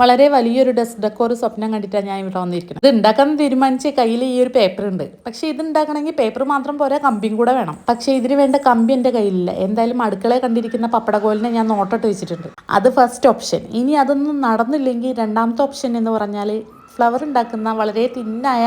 വളരെ വലിയൊരു desk decor സ്വപ്നം കണ്ടിട്ടാണ് ഞാൻ ഇവിടെ വന്നിരിക്കുന്നത്. ഇത് ഉണ്ടാക്കാൻ തീരുമാനിച്ച് കയ്യിൽ ഈ ഒരു പേപ്പർ ഉണ്ട്. പക്ഷെ ഇത് ഉണ്ടാക്കണമെങ്കിൽ പേപ്പർ മാത്രം പോരാ കമ്പിയും കൂടെ വേണം. പക്ഷെ ഇതിന് വേണ്ട കമ്പി എന്റെ കയ്യിലില്ല. എന്തായാലും അടുക്കളയിൽ കണ്ടിരിക്കുന്ന പപ്പടകോലിനെ ഞാൻ നോട്ടിട്ട് വെച്ചിട്ടുണ്ട്. അത് ഫസ്റ്റ് ഓപ്ഷൻ ഇനി അതൊന്നും നടന്നില്ലെങ്കിൽ രണ്ടാമത്തെ ഓപ്ഷൻ എന്ന് പറഞ്ഞാൽ ഫ്ലവർ ഉണ്ടാക്കുന്ന വളരെ തിന്നായ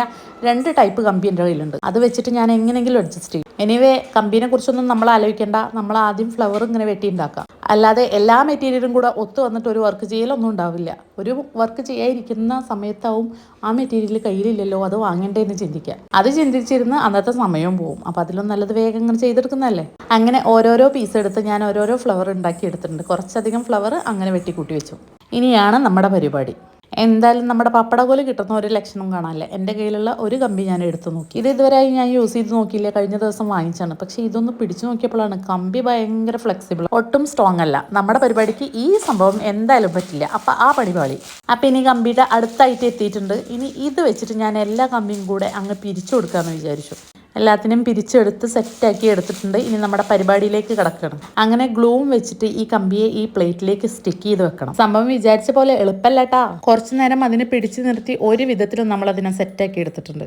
രണ്ട് ടൈപ്പ് കമ്പി എന്റെ കയ്യിലുണ്ട്. അത് വെച്ചിട്ട് ഞാൻ എങ്ങനെയെങ്കിലും അഡ്ജസ്റ്റ് ചെയ്യും. എനിവേ കമ്പീനെ കുറിച്ചൊന്നും നമ്മൾ ആലോചിക്കേണ്ട. നമ്മൾ ആദ്യം ഫ്ലവർ ഇങ്ങനെ വെട്ടി ഉണ്ടാക്കാം. അല്ലാതെ എല്ലാ മെറ്റീരിയലും കൂടെ ഒത്തു വന്നിട്ട് ഒരു വർക്ക് ചെയ്യലൊന്നും ഉണ്ടാവില്ല. ഒരു വർക്ക് ചെയ്യാതിരിക്കുന്ന സമയത്താവും ആ മെറ്റീരിയൽ കയ്യിലില്ലല്ലോ അത് വാങ്ങേണ്ടതെന്ന് ചിന്തിക്കുക അത് ചിന്തിച്ചിരുന്ന് അന്നത്തെ സമയവും പോവും. അപ്പോൾ അതിലും നല്ലത് വേഗം ഇങ്ങനെ ചെയ്തെടുക്കുന്നതല്ലേ? അങ്ങനെ ഓരോരോ പീസ് എടുത്ത് ഞാൻ ഓരോരോ ഫ്ലവർ ഉണ്ടാക്കി എടുത്തിട്ടുണ്ട്. കുറച്ചധികം ഫ്ലവർ അങ്ങനെ വെട്ടിക്കൂട്ടി വെച്ചു. ഇനിയാണ് നമ്മുടെ പരിപാടി. എന്തായാലും നമ്മുടെ പപ്പട പോലെ കിട്ടുന്ന ഒരു ലക്ഷണം കാണാനല്ലേ എന്റെ കയ്യിലുള്ള ഒരു കമ്പി ഞാൻ എടുത്തു നോക്കി. ഇത് ഇതുവരെ ഞാൻ യൂസ് ചെയ്ത് നോക്കിയില്ല. കഴിഞ്ഞ ദിവസം വാങ്ങിച്ചാണ് പക്ഷേ ഇതൊന്ന് പിടിച്ചു നോക്കിയപ്പോഴാണ് കമ്പി ഭയങ്കര ഫ്ലെക്സിബിൾ ഒട്ടും സ്ട്രോങ് അല്ല. നമ്മുടെ പരിപാടിക്ക് ഈ സംഭവം എന്തായാലും പറ്റില്ല. അപ്പം ആ പരിപാടി അപ്പം ഇനി കമ്പിയുടെ അടുത്തായിട്ട് എത്തിയിട്ടുണ്ട്. ഇനി ഇത് വെച്ചിട്ട് ഞാൻ എല്ലാ കമ്പിയും കൂടെ അങ്ങ് പിരിച്ചു കൊടുക്കാമെന്ന് വിചാരിച്ചു. എല്ലാത്തിനും പിരിച്ചെടുത്ത് സെറ്റാക്കി എടുത്തിട്ടുണ്ട്. ഇനി നമ്മുടെ പരിപാടിയിലേക്ക് കിടക്കണം. അങ്ങനെ ഗ്ലൂവും വെച്ചിട്ട് ഈ കമ്പിയെ ഈ പ്ലേറ്റിലേക്ക് സ്റ്റിക്ക് ചെയ്ത് വെക്കണം. സംഭവം വിചാരിച്ച പോലെ എളുപ്പമല്ലട്ടാ കുറച്ചു നേരം അതിനെ പിടിച്ചു നിർത്തി ഒരു വിധത്തിലും നമ്മൾ അതിനെ സെറ്റാക്കി എടുത്തിട്ടുണ്ട്.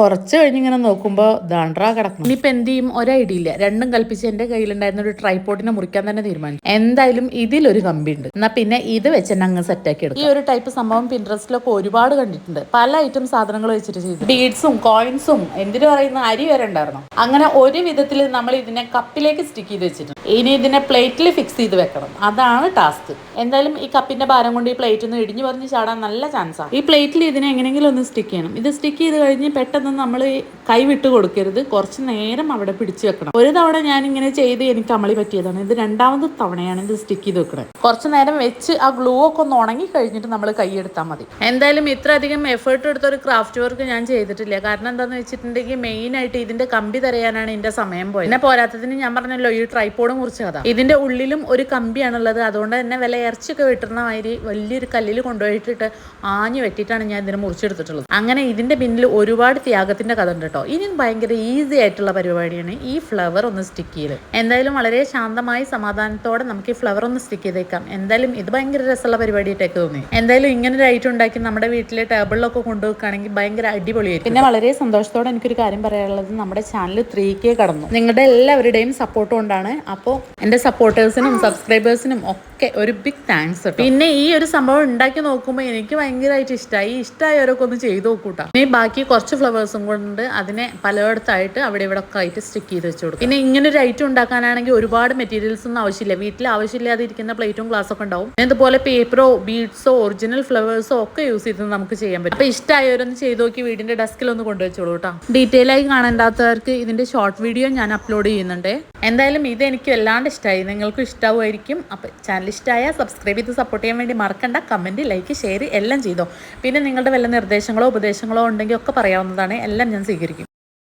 കുറച്ച് കഴിഞ്ഞിങ്ങനെ നോക്കുമ്പോൾ ദാണ്ട്ര കിടക്കണം ഇനിയിപ്പോൾ എന്ത് ചെയ്യും? ഒരു ഐഡിയ ഇല്ല. രണ്ടും കൽപ്പിച്ച് എന്റെ കയ്യിലുണ്ടായിരുന്ന ഒരു ട്രൈപോട്ടിനെ മുറിക്കാൻ തന്നെ തീരുമാനിച്ചു. എന്തായാലും ഇതിലൊരു കമ്പി ഉണ്ട്. എന്നാൽ പിന്നെ ഇത് വെച്ച് തന്നെ അങ്ങ് സെറ്റാക്കി എടുക്കും. ഈ ഒരു ടൈപ്പ് സംഭവം പിൻട്രസ്റ്റിലൊക്കെ ഒരുപാട് കണ്ടിട്ടുണ്ട്. പല ഐറ്റം സാധനങ്ങൾ വെച്ചിട്ട് ചെയ്തു. ബീഡ്സും കോയിൻസും എന്തിനു പറയുന്ന അരി വരെ ഉണ്ടായിരുന്നു. അങ്ങനെ ഒരു വിധത്തിൽ നമ്മൾ ഇതിനെ കപ്പിലേക്ക് സ്റ്റിക്ക് ചെയ്ത് വെച്ചിട്ടുണ്ട്. ഇനി ഇതിനെ പ്ലേറ്റിൽ ഫിക്സ് ചെയ്ത് വെക്കണം. അതാണ് ടാസ്ക് എന്തായാലും ഈ കപ്പിന്റെ ഭാരം കൊണ്ട് ഈ പ്ലേറ്റ് ഒന്ന് ഇടിഞ്ഞു പറഞ്ഞ് ചാടാൻ നല്ല ചാൻസാണ് ഈ പ്ലേറ്റിൽ ഇതിനെ എങ്ങനെയെങ്കിലും ഒന്ന് സ്റ്റിക്ക് ചെയ്യണം. ഇത് സ്റ്റിക്ക് ചെയ്ത് കഴിഞ്ഞ് പെട്ടെന്ന് നമ്മൾ കൈ വിട്ട് കൊടുക്കരുത്. കുറച്ച് നേരം അവിടെ പിടിച്ചു വെക്കണം. ഒരു തവണ ഞാൻ ഇങ്ങനെ ചെയ്ത് എനിക്ക് അമളി പറ്റിയതാണ്. ഇത് രണ്ടാമത് തവണയാണ് ഇത് സ്റ്റിക്ക് ചെയ്ത് വെക്കുന്നത് കുറച്ച് നേരം വെച്ച് ആ ഗ്ലൂ ഒക്കെ ഒന്ന് ഉണങ്ങി കഴിഞ്ഞിട്ട് നമ്മൾ കൈ എടുത്താൽ മതി. എന്തായാലും ഇത്ര അധികം എഫേർട്ട് എടുത്ത ഒരു ക്രാഫ്റ്റ് വർക്ക് ഞാൻ ചെയ്തിട്ടില്ല. കാരണം എന്താണെന്ന് വെച്ചിട്ടുണ്ടെങ്കിൽ മെയിൻ ആയിട്ട് ഇതിന്റെ കമ്പി തരയാനാണ് എന്റെ സമയം പോയത്. പിന്നെ പോരാത്തതിന് ഞാൻ പറഞ്ഞല്ലോ ഈ ട്രൈപ്പോഡും കുറിച്ച് കഥ. ഇതിന്റെ ഉള്ളിലും ഒരു കമ്പിയാണുള്ളത്. അതുകൊണ്ട് തന്നെ വില ഇറച്ചിയൊക്കെ വെട്ടുന്ന മാതിരി വലിയൊരു കല്ലിൽ കൊണ്ടുപോയിട്ടിട്ട് ആഞ്ഞു വെട്ടിയിട്ടാണ് ഞാൻ ഇതിനെ മുറിച്ചെടുത്തിട്ടുള്ളത്. അങ്ങനെ ഇതിന്റെ പിന്നിൽ ഒരുപാട് ത്യാഗത്തിന്റെ കഥ ഉണ്ട് കേട്ടോ. ഇനിയും ഭയങ്കര ഈസി ആയിട്ടുള്ള പരിപാടിയാണ് ഈ ഫ്ലവർ ഒന്ന് സ്റ്റിക്ക് ചെയ്ത്. എന്തായാലും വളരെ ശാന്തമായി സമാധാനത്തോടെ നമുക്ക് ഈ ഫ്ലവർ ഒന്ന് സ്റ്റിക്ക് ചെയ്തേക്കാം. എന്തായാലും ഇത് ഭയങ്കര രസമുള്ള പരിപാടിയായിട്ടൊക്കെ തോന്നി. എന്തായാലും ഇങ്ങനെ ഒരു ഐറ്റം ഉണ്ടാക്കി നമ്മുടെ വീട്ടിലെ ടേബിളിലൊക്കെ കൊണ്ടുവെക്കുകയാണെങ്കിൽ ഭയങ്കര അടിപൊളിയായിരിക്കും പിന്നെ വളരെ സന്തോഷത്തോടെ എനിക്കൊരു കാര്യം പറയാനുള്ളത് നമ്മുടെ ചാനൽ ത്രീ കെ കടന്നു. നിങ്ങളുടെ എല്ലാവരുടെയും സപ്പോർട്ട് കൊണ്ടാണ്. അപ്പോൾ എന്റെ സപ്പോർട്ടേഴ്സിനും സബ്സ്ക്രൈബേഴ്സിനും ഒക്കെ ഒരു ബിഗ് താങ്ക്സ് പിന്നെ ഈ ഒരു സംഭവം ഉണ്ടാക്കി നോക്കുമ്പോൾ എനിക്ക് ഭയങ്കരമായിട്ട് ഇഷ്ടമായി ഇഷ്ടമായവരൊക്കെ ഒന്ന് ചെയ്ത് നോക്കൂട്ടാ. ഇനി ബാക്കി കുറച്ച് ഫ്ലവേഴ്സും കൊണ്ട് അതിനെ പലയിടത്തായിട്ട് അവിടെ ഇവിടെ ഒക്കെ ആയിട്ട് സ്റ്റിക്ക് ചെയ്ത് വെച്ച് കൊടുക്കും. പിന്നെ ഇങ്ങനെ ഒരു ഐറ്റം ഉണ്ടാക്കാനാണെങ്കിൽ ഒരുപാട് മെറ്റീരിയൽസ് ഒന്നും ആവശ്യമില്ല. വീട്ടിൽ ആവശ്യമില്ലാതെ ഇരിക്കുന്ന പ്ലേറ്റും ഗ്ലാസ്സൊക്കെ ഉണ്ടാവും. ഇതുപോലെ പേപ്പറോ ബീഡ്സോ ഒറിജിനൽ ഫ്ലവേഴ്സോ ഒക്കെ യൂസ് ചെയ്ത് നമുക്ക് ചെയ്യാൻ പറ്റും. അപ്പൊ ഇഷ്ടമായവരൊന്ന് ചെയ്ത് നോക്കി വീടിന്റെ ഡെസ്കിൽ ഒന്ന് കൊണ്ടുവച്ചോളൂ കേട്ടോ ഡീറ്റെയിൽ ആയി കാണണ്ടാത്തവർക്ക് ഇതിന്റെ ഷോർട്ട് വീഡിയോ ഞാൻ അപ്ലോഡ് ചെയ്യുന്നുണ്ട്. എന്തായാലും ഇത് എനിക്ക് വല്ലാണ്ട് ഇഷ്ടമായി നിങ്ങൾക്കും ഇഷ്ടമായിരിക്കും അപ്പോൾ ചാനൽ ഇഷ്ടമായ സബ്സ്ക്രൈബ് ചെയ്ത് സപ്പോർട്ട് ചെയ്യാൻ വേണ്ടി മറക്കണ്ട. കമന്റ് ലൈക്ക് ഷെയർ എല്ലാം ചെയ്തോ. പിന്നെ നിങ്ങളുടെ വല്ല നിർദ്ദേശങ്ങളോ ഉപദേശങ്ങളോ ഉണ്ടെങ്കിൽ ഒക്കെ പറയാവുന്നതാണ്. എല്ലാം ഞാൻ സ്വീകരിക്കും.